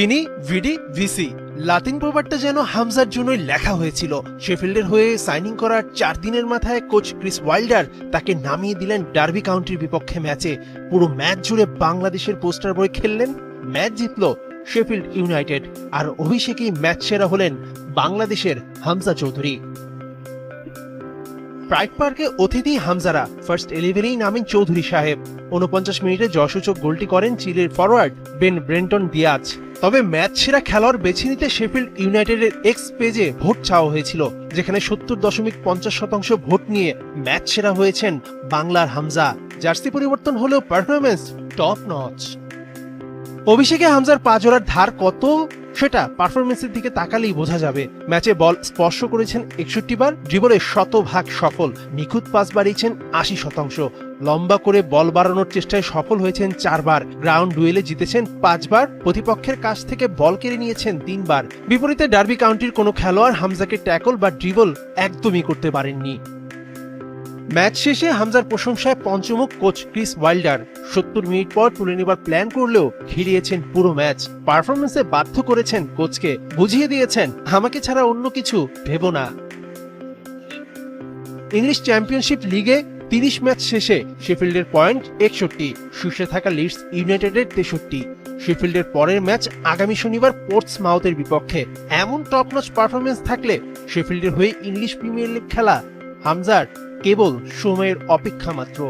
Vini, ভিডি, ভিসি। লাতিন প্রবাদটা যেন হামজার জন্যই লেখা হয়েছিল। শেফিল্ডের হয়ে সাইনিং করার চার দিনের মাথায় কোচ ক্রিস ওয়াইল্ডার তাকে নামিয়ে দিলেন ডার্বি কাউন্টির বিপক্ষে ম্যাচে। পুরো ম্যাচ জুড়ে বাংলাদেশের পোস্টার বই খেললেন, ম্যাচ জিতল শেফিল্ড ইউনাইটেড। আর অভিষেকেই ম্যাচ সেরা হলেন বাংলাদেশের হামজা চৌধুরী। প্রাইড পার্কে অতিথি হামজারা, ফার্স্ট ইলেভেনেই নামেন চৌধুরী সাহেব। উনপঞ্চাশ মিনিটে যশসূচক গোলটি করেন চিলের ফরওয়ার্ড বেন ব্রেন্টন দিয়াজ। তবে ম্যাচ সেরা খেলোয়াড় বেছে নিতে শেফিল্ড ইউনাইটেডের এক্স পেজে ভোট চাওয়া হয়েছিল, যেখানে সত্তর দশমিক পঞ্চাশ শতাংশ ভোট নিয়ে ম্যাচ সেরা হয়েছেন বাংলার হামজা। জার্সি পরিবর্তন হলেও পারফরমেন্স টপ নচ অভিষেকে হামজার পা জোড়ার ধার কত? সেটা পারফরমেন্সের দিকে তাকালেই বোঝা যাবে। ম্যাচে বল স্পর্শ করেছেন একষট্টি বার ড্রিবলে শতভাগ সফল। নিখুঁত পাস বাড়িয়েছেন আশি শতাংশ। লম্বা করে বল বাড়ানোর চেষ্টায় সফল হয়েছেন চারবার গ্রাউন্ড ডুয়েলে জিতেছেন পাঁচবার প্রতিপক্ষের কাছ থেকে বল কেড়ে নিয়েছেন তিনবার বিপরীতে ডার্বি কাউন্টির কোনো খেলোয়াড় হামজাকে ট্যাকল বা ড্রিবল একদমই করতে পারেননি। ম্যাচ শেষে হামজার প্রশংসায় পঞ্চমুখ কোচ ক্রিস ওয়াইল্ডার। সত্তর মিনিট পর তুলে নেবার প্ল্যান করলেও ঘিরিয়েছেন পুরো ম্যাচ। পারফরমেন্সে বাধ্য করেছেন কোচকে। বুঝিয়ে দিয়েছেন, আমাকে ছাড়া অন্য কিছু ভেবো না। ইংলিশ চ্যাম্পিয়নশিপ লিগে তিরিশ ম্যাচ শেষে শেফিল্ডের পয়েন্ট একষট্টি, শীর্ষে থাকা লিডস ইউনাইটেডের তেষট্টি। শেফিল্ডের পরের ম্যাচ আগামী শনিবার পোর্টস মাউথের বিপক্ষে। এমন টপ নচ পারফরমেন্স থাকলে শেফিল্ডের হয়ে ইংলিশ প্রিমিয়ার লিগ খেলা হামজার কেবল সময়ের অপেক্ষা মাত্র।